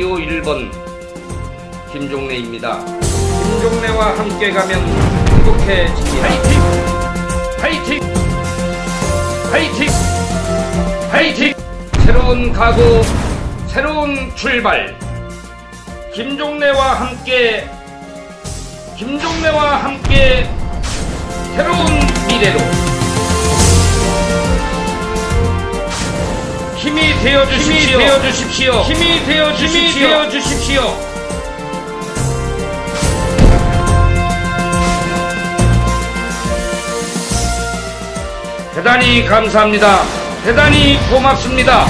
기호 1번 김종래입니다. 김종래와 함께 가면 행복해집니다. 파이팅! 파이팅! 파이팅! 파이팅! 새로운 각오, 새로운 출발. 김종래와 함께, 김종래와 함께 새로운 미래로. 힘이 되어 주십시오. 힘이 되어 주십시오. 힘이 되어 주십시오. 힘이 되어 주십시오. 대단히 감사합니다. 대단히 고맙습니다.